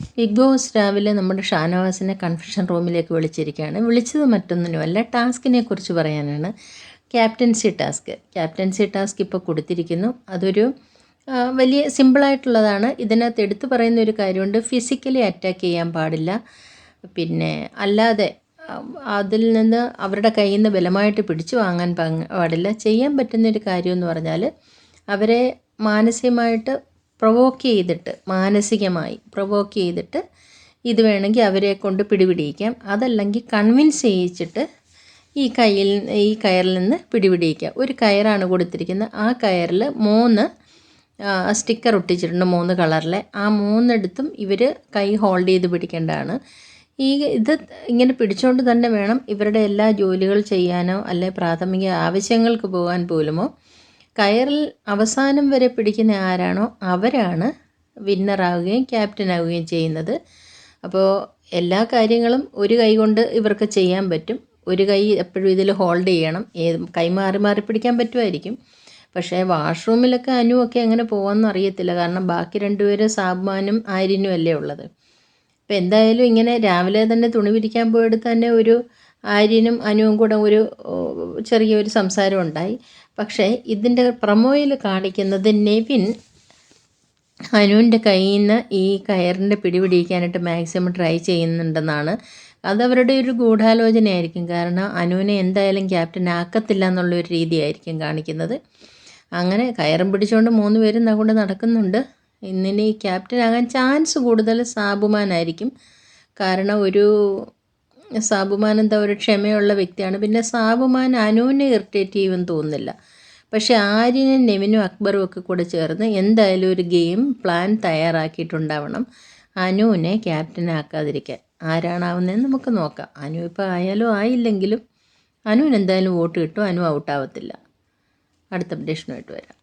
Big boss രാവിലെ നമ്മുടെ ഷാനവാസിനെ confession റൂമിലേക്ക് വിളിച്ചിരിക്കുകയാണ്. വിളിച്ചത് മറ്റൊന്നിനുമല്ല ടാസ്കിനെ കുറിച്ച് പറയാനാണ്. Captaincy task. ക്യാപ്റ്റൻസി ടാസ്ക് ഇപ്പോൾ കൊടുത്തിരിക്കുന്നു. അതൊരു വലിയ സിമ്പിളായിട്ടുള്ളതാണ് ഇതിനകത്ത് എടുത്തു പറയുന്ന ഒരു കാര്യമുണ്ട്. ഫിസിക്കലി അറ്റാക്ക് ചെയ്യാൻ പാടില്ല. പിന്നെ അല്ലാതെ അതിൽ നിന്ന് അവരുടെ കയ്യിൽ നിന്ന് ബലമായിട്ട് പിടിച്ചു വാങ്ങാൻ പാടില്ല. ചെയ്യാൻ പറ്റുന്ന ഒരു കാര്യം എന്ന് പറഞ്ഞാൽ അവരെ മാനസികമായിട്ട് പ്രൊവോക്ക് ചെയ്തിട്ട് മാനസികമായി പ്രൊവോക്ക് ചെയ്തിട്ട് ഇത് വേണമെങ്കിൽ അവരെ കൊണ്ട് പിടിപിടിയിക്കാം. അതല്ലെങ്കിൽ കൺവിൻസ് ചെയ്യിച്ചിട്ട് ഈ കയ്യിൽ ഈ കയറിൽ നിന്ന് പിടിപിടിയിക്കാം. ഒരു കയറാണ് കൊടുത്തിരിക്കുന്നത്. ആ കയറിൽ മൂന്ന് സ്റ്റിക്കർ ഒട്ടിച്ചിട്ടുണ്ട് മൂന്ന് കളറിലെ ആ മൂന്നെടുത്തും ഇവർ കൈ ഹോൾഡ് ചെയ്ത് പിടിക്കേണ്ടതാണ്. ഈ ഇത് ഇങ്ങനെ പിടിച്ചുകൊണ്ട് തന്നെ വേണം ഇവരുടെ എല്ലാ ജോലികൾ ചെയ്യാനോ അല്ലെ പ്രാഥമിക ആവശ്യങ്ങൾക്ക് പോകാൻ പോലുമോ. കയറിൽ അവസാനം വരെ പിടിക്കുന്ന ആരാണോ അവരാണ് വിന്നറാവുകയും ക്യാപ്റ്റനാവുകയും ചെയ്യുന്നത്. അപ്പോൾ എല്ലാ കാര്യങ്ങളും ഒരു കൈ കൊണ്ട് ഇവർക്ക് ചെയ്യാൻ പറ്റും. ഒരു കൈ എപ്പോഴും ഇതിൽ ഹോൾഡ് ചെയ്യണം. ഏത് കൈ മാറി മാറി പിടിക്കാൻ പറ്റുമായിരിക്കും. പക്ഷേ വാഷ്റൂമിലൊക്കെ അനുവൊക്കെ എങ്ങനെ പോകാമെന്ന് അറിയത്തില്ല. കാരണം ബാക്കി രണ്ടുപേരും സാബ്മാനും ആര്യനും അല്ലേ ഉള്ളത്. അപ്പോൾ എന്തായാലും ഇങ്ങനെ രാവിലെ തന്നെ തുണി പിരിക്കാൻ പോയിട്ട് തന്നെ ഒരു ആര്യനും അനുവും കൂടെ ഒരു ചെറിയൊരു സംസാരം ഉണ്ടായി. പക്ഷേ ഇതിന്റെ പ്രമോയിൽ കാണിക്കുന്നത് നെവിൻ അനുവിന്റെ കയ്യിൽ നിന്ന് ഈ കയറിന്റെ പിടിപിടിക്കാനായിട്ട് മാക്സിമം ട്രൈ ചെയ്യുന്നുണ്ടെന്നാണ്. അതവരുടെ ഒരു ഗൂഢാലോചനയായിരിക്കും. കാരണം അനുവിനെ എന്തായാലും ക്യാപ്റ്റൻ ആക്കത്തില്ല എന്നുള്ളൊരു രീതിയായിരിക്കും കാണിക്കുന്നത്. അങ്ങനെ കയറും പിടിച്ചുകൊണ്ട് മൂന്ന് പേരും നകൊണ്ട് നടക്കുന്നുണ്ട്. ഇന്നിനി ക്യാപ്റ്റൻ ആകാൻ ചാൻസ് കൂടുതൽ സാബുമാനായിരിക്കും. കാരണം ഒരു സാബുമാൻ എന്താ ഒരു ക്ഷമയുള്ള വ്യക്തിയാണ്. പിന്നെ സാബുമാൻ അനുവിനെ ഇറിറ്റേറ്റ് ചെയ്യുമെന്ന് തോന്നുന്നില്ല. പക്ഷേ ആര്യനും നെവിനും അക്ബറും ഒക്കെ കൂടെ ചേർന്ന് എന്തായാലും ഒരു ഗെയിം പ്ലാൻ തയ്യാറാക്കിയിട്ടുണ്ടാവണം അനുവിനെ ക്യാപ്റ്റനാക്കാതിരിക്കാൻ ആരാണാവുന്നതെന്ന് നമുക്ക് നോക്കാം. അനു ഇപ്പോൾ ആയാലും ആയില്ലെങ്കിലും അനുവിന് എന്തായാലും വോട്ട് കിട്ടും അനു ഔട്ടാവത്തില്ല അടുത്ത അപ്ഡേഷനുമായിട്ട് വരാം.